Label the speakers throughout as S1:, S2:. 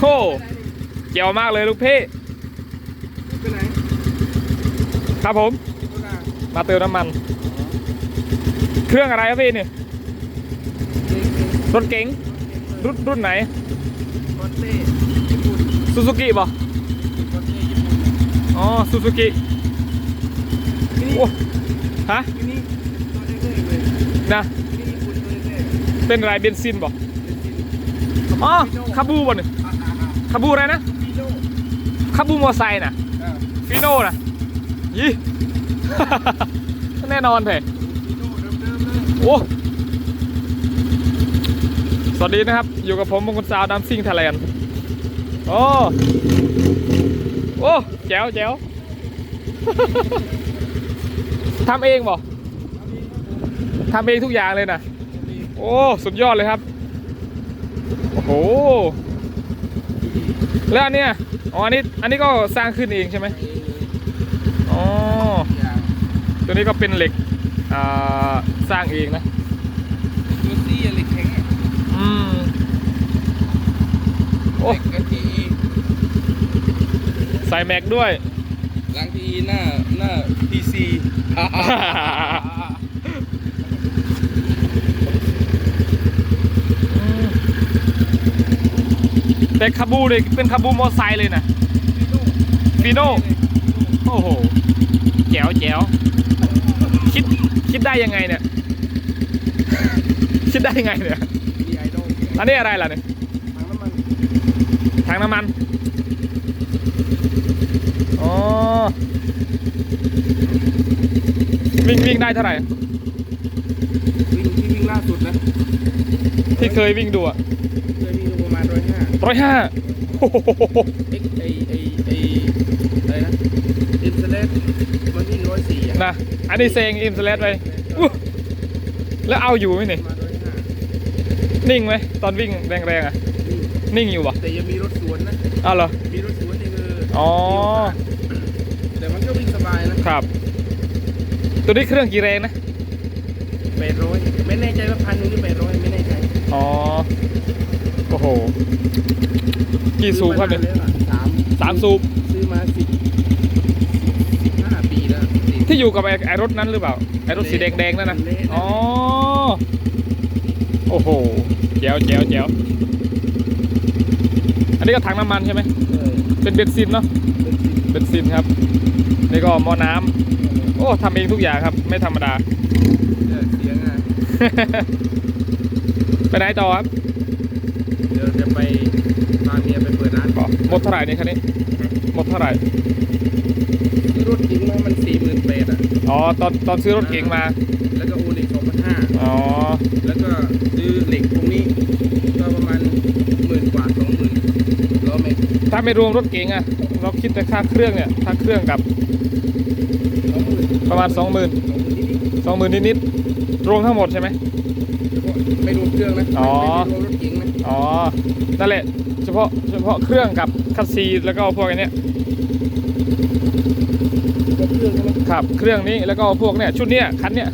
S1: โหเกี่ยวมากเลยลูกพี่
S2: ไปไหน
S1: ครับผม
S2: โน่นน่ะ
S1: มาเติมน้ำมัน เครื่องอะไรครับพี่นี่
S2: เก่ง
S1: รถเก๋ง
S2: ๆ
S1: รุ่นรุ่นไหน
S2: คอนเต้ญี่ปุ่น
S1: ซูซูกิป่ะ
S2: คอนเต้ญี่ปุ่น
S1: อ๋อซูซูกิ
S2: ที่นี่
S1: โอ้ฮะ
S2: ที่นี่ตัวแรกๆเลย
S1: นะ
S2: ที่ญี่ปุ่นตัวแรก
S1: เป็นอะไรเบนซินป่ะ
S2: ๆเป็นซิน
S1: อ๋อคาบูป่ะเนี่ย
S2: อ่าอ่าอ่า
S1: คาบูอะไรนะ
S2: ฟีโน่
S1: คาบูมอไซค์น่ะ
S2: อ่า
S1: ฟิโน่น่ะยี่แน่นอนเถอะ
S2: ฟีโน่เดิมๆเลย
S1: โอ้สวัสดีนะครับ อยู่กับผมมงคลสาวดัมซิ่งไทยแลนด์โอ้โอ้แจ๋วแจ๋วทำเองบ่ทำเองทุกอย่างเลยนะโอ้ สุดยอดเลยครับ โอ้โห แล้วอันเนี้ยอ๋ออันนี้อันนี้ก็สร้างขึ้นเองใช่ไหมอ๋อ
S2: อย่าง
S1: ตัวนี้ก็เป็นเหล็กอ่าสร้างเองนะ
S2: ตัวซี่อะไรแข็งอะ
S1: อืมโอ้
S2: เหล็กกับที
S1: ใส่แม็กด้วย
S2: หลังทีหน้าหน้าพีซี
S1: แต่คาบูเลยเป็นคาบูมอไซค์เลยนะฟีโน่โอ้โหแจ๋วแจ๋วคิดคิดได้ยังไงเนี่ย คิดได้ยังไงเนี่ย
S2: มีไอดอล
S1: อันนี้อะไรล่ะเนี่ย
S2: ถังน้ำมัน
S1: ถังน้ำมันอ๋อวิ่งวิ่งได้เท่าไหร่
S2: วิ่งที่วิ่งล่าสุดนะ
S1: ที่เคยวิ่งดูอะ
S2: เคยวิ่งอยู่ประมาณร้อยห้า
S1: ร้อยห้าโอ้โห
S2: เอ็กไอไอไออะไรนะอินเทอร์เน็ตมันวิ่งร้อยสี่อะ
S1: นะอันนี้เซงอิมสเลตไปอุ๊ยแล้วเอาอยู่ไหมเนี่ย
S2: มาร้อยห้า
S1: นิ่งไหมตอนวิ่งแรงๆอะนิ่งอยู่ปะ
S2: แต่ยังมีรถสวนนะ
S1: อ้าวเหรอ
S2: มีรถสวนนี่คือ
S1: อ๋อ
S2: แต่มันก็วิ่งสบายนะครับ
S1: ตัวนี้เครื่องกี่แรงนะ
S2: แปดร้อยไม่แน่ใจว่าพันหนึ่งหรือแปดร้อยไม่แน่ใจ
S1: อ๋อ โอ้โห กี่สูบครับเนี่ย
S2: ซื้อมานานแล้วอะสาม
S1: สามสูบ
S2: ซื้อมาสิบห้าปีแล้วสิบ
S1: ที่อยู่กับไอ้ไอ้รถนั้นหรือเปล่า ไอ้รถสีแดงๆนั่นนะ
S2: เละนะ
S1: อ๋อ โอ้โหแจ๋วแจ๋วแจ๋วอันนี้ก็ถังน้ำมันใช่ไหม
S2: เออ
S1: เป็นเบนซินเนาะ
S2: เป็นสิบ
S1: เบนซินครับ นี่ก็หม้อน้ำโอ้ทำเองทุกอย่างครับ ไม่ธรรมดา
S2: เออเสียงอะ
S1: ไปไหนต่อครับ
S2: เดี๋ยวจะไปพาเมียไปเปิดร้าน
S1: ก็หมดเท่าไหร่นี่คันนี้หมดเท่าไหร่
S2: ซื้อรถจริงมามันสี่หมื่นแปดอะ
S1: อ๋อตอนตอนซื้อรถเก๋งมา
S2: แล้วก็โอนอีกสองพันห้า
S1: อ๋อ
S2: แล้วก็ซื้อเหล็กพวกนี้ ก็ประมาณหมื่นกว่าสองหมื่นล้อแม็ก
S1: ถ้าไม่รวมรถเก๋งอะเราคิดแต่ค่าเครื่องเนี่ยค่าเครื่องกับ
S2: สองหมื่น
S1: ประมาณ 20,000
S2: สองหมื่นนิด
S1: 20,000นิดๆรวมทั้งหมดใช่ไหม
S2: ๆเฉพาะไม่รวมเครื่องนะ
S1: อ๋อ
S2: ไม่รวมรถเก๋งนะ
S1: อ๋อนั่นแหละเฉพาะเฉพาะเครื่องกับคัสซีแล้วก็พวกอันเนี้ย
S2: รถเครื่องใช่ไหม
S1: ครับเครื่องนี้แล้วก็พวกเนี้ยชุดเนี้ยคันเนี้ย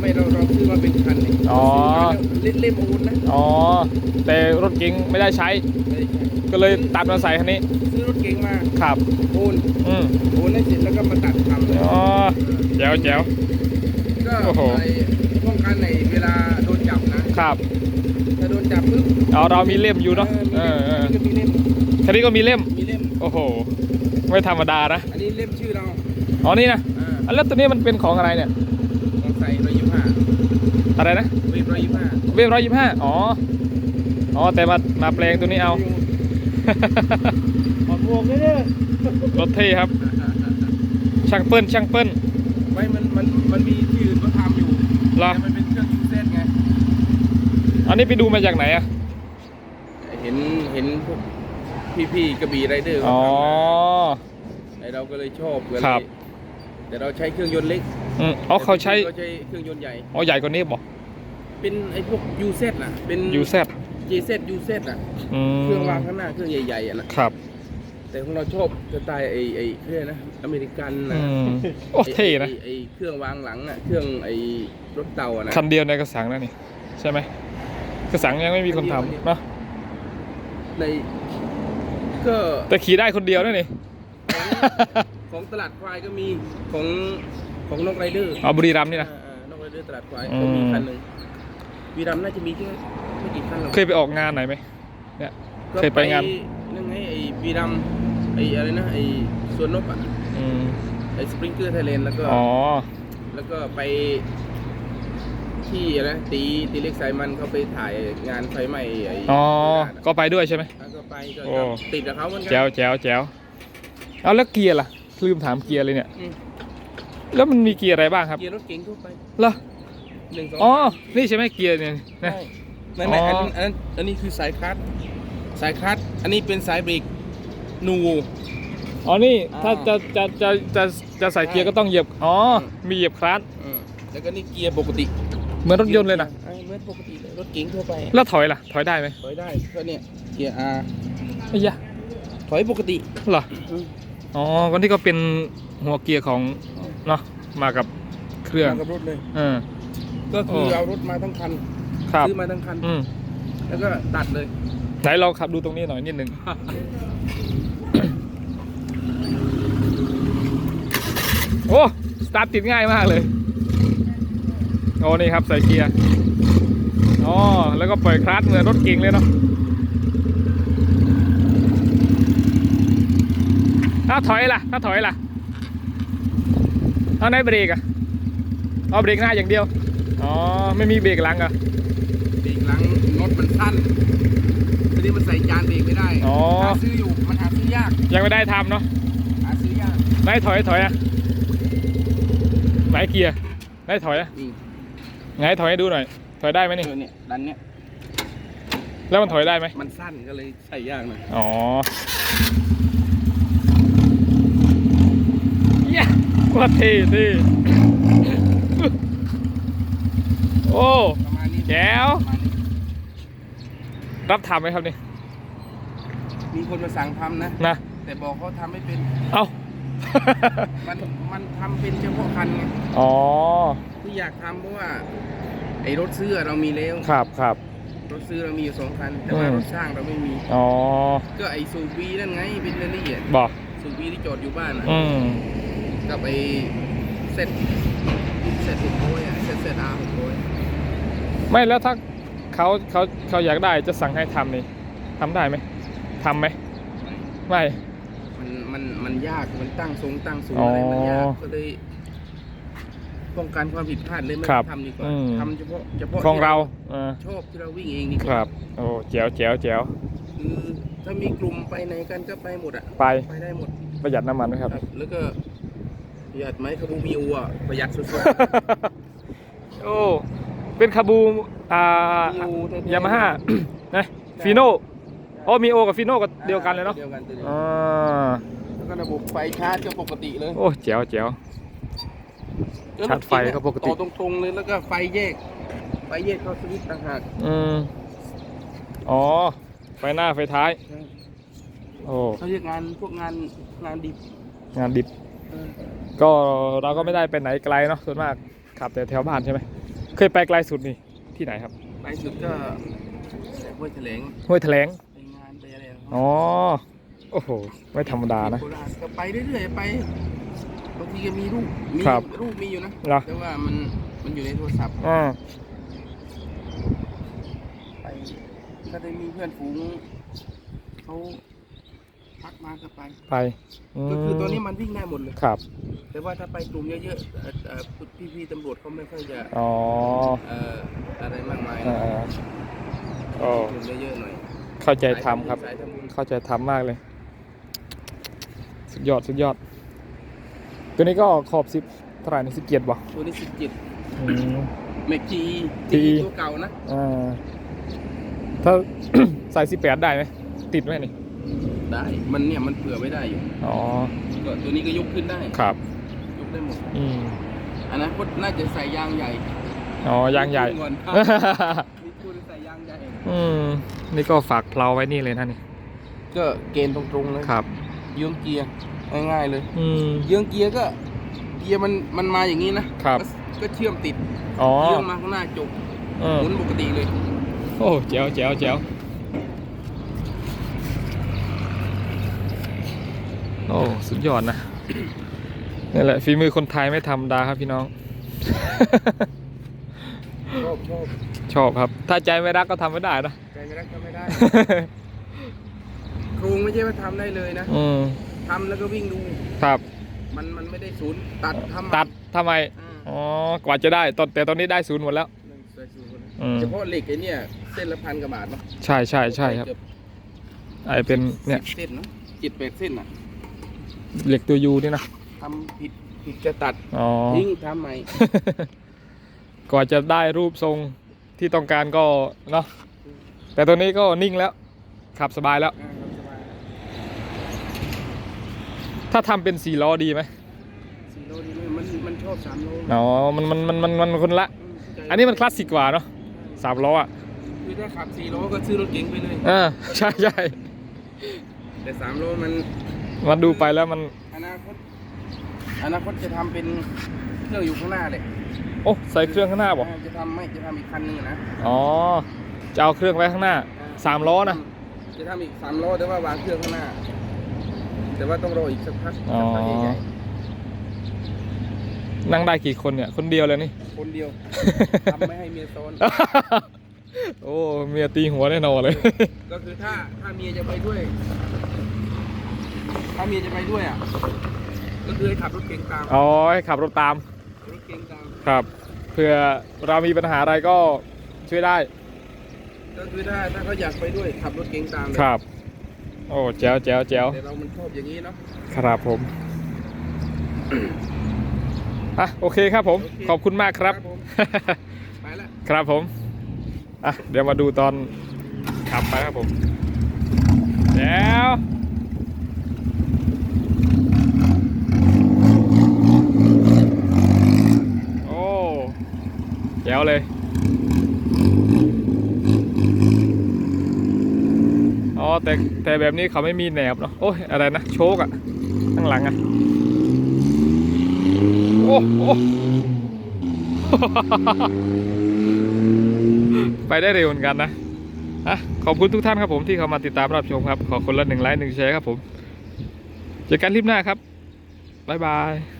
S2: ไม่เราเราซื้อมาเป็นคันนี่
S1: อ๋อ
S2: เล่นเล่มโอนนะ
S1: อ๋อแต่รถเก๋งไม่ได้ใช้
S2: ไม่ได้ใช่
S1: ก็เลยตัดมาใส่คันนี้
S2: ซื้อรถเก๋งมา
S1: ครับ
S2: โอน
S1: อืม
S2: โอนให้เสร็จแล้วก็มาตัดทำเลย
S1: อ๋อแจ๋วแจ๋ว
S2: ก็
S1: โอ้โห
S2: ไอ้ป้องกันในเวลาโดนจับนะครับถ้าโดนจับปุ๊บ
S1: เอาเรามีเล่มอยู่เนาะเออเออ
S2: มีเล่ม
S1: คันนี้ก็มีเล่ม
S2: มีเล่ม
S1: โอ้โห ไม่ธรรมดานะ
S2: อันนี้เล่มชื่อเรา
S1: อ๋อนี่นะ
S2: อ่า
S1: อะแล้วตัวนี้มันเป็นของอะไรเนี่ย
S2: ของใส่ร้อยยี่สิบห้า
S1: อะไรนะ
S2: เวฟร้อยยี่สิบห้า
S1: เวฟร้อยยี่ห้าอ๋อ อ๋อ แต่มา มาแปลงตัวนี้เอา
S2: ถอดหมวกเลยเนี่ย
S1: รถเท่ครับ ช่างเปิ้ลช่างเปิ้ล
S2: ไม่มันมันมันมีที่อื่นก็ทำอยู่
S1: เหรอ
S2: แต่มันเป็นเครื่องยูเซตไง
S1: อันนี้ไปดูมาจากไหนอะ
S2: เห็นเห็นพวกพี่ๆกระบี่ไรเดอร์
S1: อ๋อ
S2: ไอเราก็เลยชอบก็เลย
S1: ครับ
S2: แต่เราใช้เครื่องยนต์เล็ก
S1: อืมอ๋อเขาใช้
S2: เขาใช้เครื่องยนต์ใหญ่
S1: อ๋อใหญ่กว่านี้บอก
S2: เป็นไอพวกยูเซตน่ะเป็น
S1: ยูแซด
S2: JZ ยูเซตน่ะ
S1: อืม
S2: เครื่องวางข้างหน้าเครื่องใหญ่ๆอะนะครับ แต่ของเราชอบสไตล์ไอไอเครื่องนะอเมริกัน
S1: อื
S2: นะ
S1: มโอ้เท่นะ
S2: ไไอเครื่องวางหลังอะเครื่องไอรถเตาอะนะ
S1: คันเดียวในกระสังนั่นนี่ ใช่ไหมกระสังยังไม่มีคนทำเนาะ
S2: ในก็
S1: แต่ขี่ได้คนเดียวนั่นนี่
S2: ของตลาดควายก็มีของของนกไรเดอร์
S1: เอาบุรีรัมย์นี่นะ
S2: อ่าๆนกไรเดอร์ตลาดควาย
S1: อืม
S2: ก็มีคันหนึ่ง วีรัมย์น่าจะมีแค่ไม่กี่คันหรอก
S1: เคยไปออกงานไหนไหมเนี่ย
S2: ก็
S1: เคยไปงาน
S2: นั่นไงไอ้วีรัมย์ไอ้อะไรนะไอ้สวนนกอะ
S1: อืม
S2: ไอ้สปริงเกอร์ไทยแลนด์แล้วก็
S1: อ๋อ
S2: แล้วก็ไปที่อะไรนะตีตีเล็กสายมันเขาไปถ่ายงานไฟไหม้ไอ้
S1: อ๋อ
S2: โคราชอะ
S1: ก็ไปด้วยใช่ไหม
S2: แล้วก็ไปก็
S1: โอ้
S2: ติดกับเขาเหมือนกั
S1: แจ๋วแจ๋วแจ๋วเอาแล้วเกียร์ล่ะลืมถามเกียร์เลยเนี่ย
S2: อืม
S1: แล้วมันมีเกียร์อะไรบ้างครับ
S2: เกียร์รถเก๋งทั่วไป
S1: เหรอ
S2: หนึ่งสอง
S1: อ๋อ นี่ใช่ไหมเกียร์เนี่ยนะ
S2: ใช่ไม่ไม่
S1: อ๋ออั
S2: อันนั้นอันนั้นอันนี้คือสายคลัตช์สายคลัตช์อันนี้เป็นสายเบรกนูโว
S1: อ๋อ นี่
S2: อ่า
S1: ถ้าจะจะจะจะจะใส่เกียร์ก็ต้องเหยียบ อ๋อมีเหยียบคลัตช์
S2: อืมแล้วก็นี่เกียร์ปกติ
S1: เหมือนรถยนต์เลยนะ
S2: อ่าเหมือนปกติเลยรถเก๋งทั่วไป
S1: แล้วถอยล่ะ ถอยได้ไหม
S2: ถอยได้ก็เนี่ยเกียร์ R
S1: ไอ้ยะ
S2: ถอยปกติ
S1: เหรอ
S2: อืม
S1: อ๋อวันนี้ก็เป็นหัวเกียร์ของเนาะมากับเครื่อง
S2: มากับรถเลย
S1: เออ
S2: ก็คือ
S1: โอ้
S2: เอารถมาทั้งคัน
S1: ครับ
S2: ซื้อมาทั้งคัน
S1: อืม
S2: แล้วก็ตัดเลย
S1: ไหนลองขับดูตรงนี้หน่อยนิดหนึ่งโอ้สตาร์ทติดง่ายมากเลยโอ้นี่ครับใส่เกียร์อ๋อแล้วก็ปล่อยคลัตช์เหมือนรถเก่งเลยเนาะถ้าถอยล่ะถ้าถอยล่ะเอาไหนเบรกอะเอาเบรกหน้าอย่างเดียว อ๋อ ไม่มีเบรกหลังเหรอะ
S2: เบรกหลังรถมันสั้นทีนี้มันใส่จานเบรกไม่ได้
S1: อ๋อ
S2: หาซื้ออยู่มันหาซื้อยาก
S1: ยังไม่ได้ทำเนาะ
S2: หาซื้อยาก
S1: ไหนถอยถอยอะไหนเกียร์ไหนถอยอะ
S2: นี่
S1: ไหนถอยให้ดูหน่อย ถอยได้ไหม
S2: เอ
S1: นี่
S2: อเนี่ยดันเนี่ย
S1: แล้วมันถอยได้ไหม
S2: มันสั้นก็เลยใส่ยากหน่อย
S1: อ๋อเย้ว่าเท่เท่ โอ้
S2: ประมาณนี้
S1: แจ๋ว
S2: ประมาณนี้
S1: รับทำไหมครับนี่
S2: มีคนมาสั่งทำนะ
S1: นะ
S2: แต่บอกเขาทำไม่เป็น
S1: เอ้า
S2: มันมันทำเป็นเฉพาะคันไง
S1: อ๋อ
S2: ที่อยากทำเพราะว่า ไอ้รถซื้อเรามีแล้ว
S1: ครับครับ
S2: รถซื้อเรามีอยู่สองคัน แต่ว่า
S1: อืม
S2: รถสร้างเราไม่มี
S1: อ๋อ
S2: ก็ไอ้สูบีนั่นไงเป็นเรนนี่อะ
S1: บอก
S2: สูบีที่จอดอยู่บ้านอะ
S1: อืม
S2: กับไอ้เซ็ตเซ็ตหกร้อยอะเซ็ตเซ็ตอาร์หกร้อย
S1: ไม่แล้วถ้าเขาเขาเขาอยากได้จะสั่งให้ทำนี่ทำได้ไหมทำไหมไม่
S2: มันมันมันยากมันตั้งทรงตั้งสูง
S1: อ๋ออ
S2: อะไรมันยากก็เลยป้องกันความผิดพลาดเลยไม่
S1: ครับ
S2: ทำดีกว่า
S1: อืม
S2: ทำเฉพาะเฉพาะ
S1: ของ
S2: ที่
S1: เราเออ
S2: ชอบที่เราวิ่งเองดีก
S1: ค
S2: ว่า
S1: รับ โอ้แจ๋วแจ๋วแจ๋ว
S2: คือถ้ามีกลุ่มไปไหนกันก็ไปหมดอะ
S1: ไป
S2: ไปได้หมด
S1: ประหยัดน้ำมันไหมครับ
S2: ครับแล้วก็ประหยัดไหมคาบูมิวอะประหยัดสุด
S1: โอ้ เป็นคาบูอ่า
S2: มิวแท้ๆ
S1: ยามาฮ่านะฟีโน่โอ้มีโอกับฟีโน่ก็
S2: ๆ
S1: เดียวกันเลยเนาะ
S2: เดียวกันตัวเดียว
S1: อ่า
S2: แล้วก็ระบบไฟชาร์จก็ปกติเลย
S1: โอ้แจ๋วแจ๋วชาร์จไฟก็ปกติ
S2: ต่อตรงๆเลยแล้วก็ไฟแยก ไฟแยกเข้าสวิตช์ต่างหาก
S1: อืมอ๋อ ไฟหน้าไฟท้าย โอ้
S2: เขาเรียกงานพวกงานงานดิบ
S1: งานดิบ
S2: เออ
S1: ก็เราก็ไม่ได้ไปไหนไกลเนาะส่วนมากขับแต่แถวบ้านใช่ไหม เคยไปไกลสุดนี่ที่ไหนครับ
S2: ไปสุดก็ห้วยแถลง
S1: ห้วยแถลง
S2: ไปงานไปอะไรของเขา
S1: อ๋อโอ้โหไม่ธรรมดานะ
S2: โคราชก็ไปเรื่อยๆไปบางทีก็มีรูปมี
S1: ครับ
S2: รูปมีอยู่นะ
S1: เหรอ
S2: แต่ว่ามันมันอยู่ในโทรศัพท์
S1: อ่า
S2: ไปก็ได้มีเพื่อนฝูงเขา พักมาก็ไป
S1: ไปม
S2: ก็คือตัวนี้มันวิ่งได้หมดเลย
S1: ครับ
S2: แต่ว่าถ้าไปกลุ่มเยอะๆเอ่อเอ่อพี่ๆตำรวจเขาไม่ค่อยจะ
S1: อ๋อ
S2: เอ่ออะไรมากมาย
S1: อ่าโอ้
S2: กลุ่มเยอะๆหน่อย
S1: เข้าใจทำครับ
S2: สายทำบุญ
S1: เข้าใจทำมากเลย สุดยอดสุดยอด ตัวนี้ก็ขอบสิบเท่าไหร่นี่สิบเจ็ดบ่
S2: ตัวนี้สิบเจ็ด
S1: อืม
S2: เมกจี
S1: GE
S2: ตัวเก่านะ
S1: อ่าถ้าใส่สิบแปดได้ไหมติดไหมนี่
S2: ได้ มันเนี่ยมันเผื่อไว้ได้อยู่
S1: อ๋อ
S2: ก็ตัวนี้ก็ยกขึ้นได้
S1: ครับ
S2: ยกได้หมด
S1: อืม
S2: อนาคตน่าจะใส่ยางใหญ่
S1: อ๋อยางใหญ่
S2: มีทุนก่อนมีทุนใส่ยางใหญ่
S1: อืมนี่ก็ฝากเพลาไว้นี่เลยนะนี่
S2: ก็เกณฑ์ตรงๆเลย
S1: ครับ
S2: เยื้องเกียร์ง่ายๆเลย
S1: อืม
S2: เยื้องเกียร์ก็เกียร์มันมันมาอย่างนี้นะครับก็ก็เชื่อมติด
S1: อ๋อ
S2: เยื้องมาข้างหน้าจบ
S1: เออ
S2: หมุนปกติเลย
S1: โอ้แจ๋วแจ๋วแจ๋ว โอ้สุดยอดนะนี่แหละฝีมือคนไทยไม่ธรรมดาครับพี่น้อง
S2: ชอบชอบ
S1: ชอบครับ ถ้าใจไม่รักก็ทำไม่ได้นะ
S2: ใจไม่รักก็ไม่ได้โครงไม่ใช่ว่าทำได้เลยนะ
S1: อืม
S2: ทำแล้วก็วิ่งดู
S1: ครับ
S2: มันมันไม่ได้ศูนย์ตัดทำ
S1: ตัดทำไม
S2: อ่า
S1: อ๋อกว่าจะได้ตอนแต่ตอนนี้ได้ศูนย์หมดแล้ว
S2: หนึ่งใส่ศูนย์หมดเลย
S1: อืม
S2: เฉพาะเหล็กไอ้เนี่ยเส้นละพันกว่าบาทเนาะ
S1: ใช่ใช่ใช่ครับ
S2: เกือบ
S1: ไอเป็นเนี่ย
S2: สิบเส้นเนาะจิตแปดเส้นอะ
S1: เหล็กตัวยูนี่นะ
S2: ทำผิดผิดจะตัด
S1: อ๋อ
S2: ทิ้ง ทำใหม่
S1: กว่าจะได้รูปทรงที่ต้องการก็เนาะแต่ตัวนี้ก็นิ่งแล้ว ขับสบายแล้ว
S2: อ่าครับสบาย
S1: ถ้าทำเป็นสี่ล้อดีไหม
S2: สี่โลดีไหมมันมันชอบสามโล
S1: อ๋อมันมันมันมันมันคนละ
S2: มเข้าใจ
S1: อันนี้มันคลาสสิกกว่าเนาะสามล้ออะ
S2: คือถ้าขับสี่โลก็ซื้อรถเก๋งไปเลย
S1: เออใช่ใช่
S2: แต่สามโลมัน
S1: มันดูไปแล้วมัน
S2: อนาคตอนาคตจะทำเป็นเครื่องอยู่ข้างหน้าเลย
S1: โอ้ใส่เครื่องข้างหน้าบอก
S2: อ่จะทำไม่จะทำอีกคันหนึงอะนะ
S1: อ๋อจะเอาเครื่องไว้ข้างหน้าสามล้อนะ
S2: จะทำอีกสามล้อแต่ว่าวางเครื่องข้างหน้า แต่ว่าต้องรออีกสักพัก
S1: อ๋อ
S2: สักพักใหญ่
S1: นั่งได้กี่คนเนี่ย คนเดียวเลยนี่
S2: ๆคนเดียวทำไม่ให้เมียซ้อน
S1: โอ้เมียตีหัวแน่นอนเลย
S2: ก็คือถ้าถ้าเมียจะไปด้วย ถ้าเมียจะไปด้วยอะ ก็คือให้ขับรถเก๋งตาม
S1: อ๋อให้ขับรถตาม
S2: รถเก๋งตาม
S1: ครับ เผื่อเรามีปัญหาอะไรก็ช่วยได้
S2: ก็คือถ้าถ้าเขาอยากไปด้วยขับรถเก๋งตามเลย
S1: ครับ โอ้แจ๋วแจ๋วแจ๋ว
S2: แต่เรามันชอบอย่างนี้เนาะ
S1: ครับผม อะโอเคครับผม
S2: โอเค
S1: ขอบคุณมากครับ
S2: ผมไปละ
S1: ครับผม อะ เดี๋ยวมาดูตอนขับไปครับผมแจ๋วโอ้แจ๋วเลยอ๋อแต่แต่แบบนี้เขาไม่มีแหนบเนาะโอ้ยอะไรนะโชกอะข้างหลังอะโอ้โอ้ไปได้เร็วเหมือนกันนะอะขอบคุณทุกท่านครับผมที่เข้ามาติดตามรับชมครับ ขอคนละหนึ่งไลค์หนึ่งแชร์ครับผมเจอกันคลิปหน้าครับ บ๊ายบาย